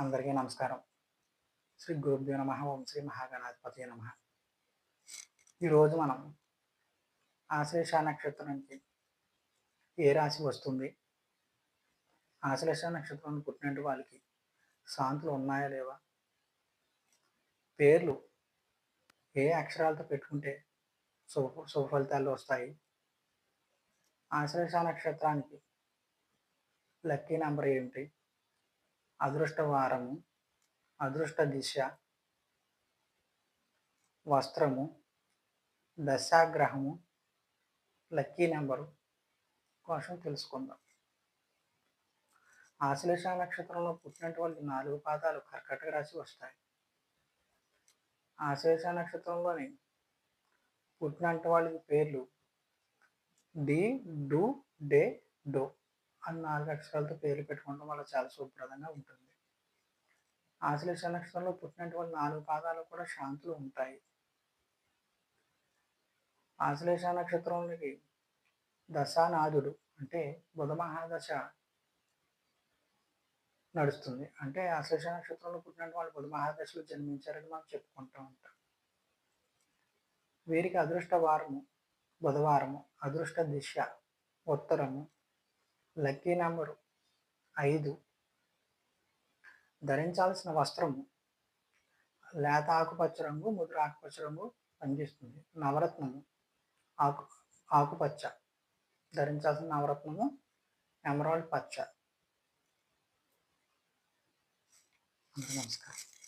అందరికీ నమస్కారం. శ్రీ గురుభ్యో నమ. ఓం శ్రీ మహాగణాధిపతి నమ. ఈరోజు మనం ఆశ్లేష నక్షత్రానికి ఏ రాశి వస్తుంది? ఆశ్లేష నక్షత్రం పుట్టినట్టు వాళ్ళకి శాంతులు ఉన్నాయా లేవా? పేర్లు ఏ అక్షరాలతో పెట్టుకుంటే శుభ శుభ ఫలితాలు వస్తాయి? ఆశ్లేష నక్షత్రానికి లక్కీ నెంబర్ ఏమిటి? అదృష్టవారము అదృష్ట దిశ వస్త్రము దశాగ్రహము లక్కీ నెంబరు కోసం తెలుసుకుందాం. ఆశ్లేష నక్షత్రంలో పుట్టినటువంటి నాలుగు పాదాలు కర్కటక రాశి వస్తాయి. ఆశ్లేష నక్షత్రంలోని పుట్టినటువంటి వాళ్ళ పేర్లు డి డు డే డో. అని నాలుగు అక్షరాలతో పేర్లు పెట్టుకోవడం వల్ల చాలా శుభ్రదంగా ఉంటుంది. ఆశ్లేష నక్షత్రంలో పుట్టినటువంటి నాలుగు పాదాలు కూడా శాంతులు ఉంటాయి. ఆశ్లేష నక్షత్రంలోకి దశానాథుడు అంటే బుధ మహాదశ నడుస్తుంది. అంటే ఆశ్లేష నక్షత్రంలో పుట్టినటువంటి వాళ్ళు బుధ మహాదశలో జన్మించారని మనం చెప్పుకుంటూ ఉంటాం. వీరికి అదృష్ట వారము బుధవారము అదృష్ట దిశ ఉత్తరము లక్కీ నెంబరు ఐదు. ధరించాల్సిన వస్త్రము లేత ఆకుపచ్చ రంగు ముద్ర ఆకుపచ్చ రంగు పనిచేస్తుంది. నవరత్నము ఆకు ఆకుపచ్చ. ధరించాల్సిన నవరత్నము ఎమరాల్డ్ పచ్చ. నమస్కారం.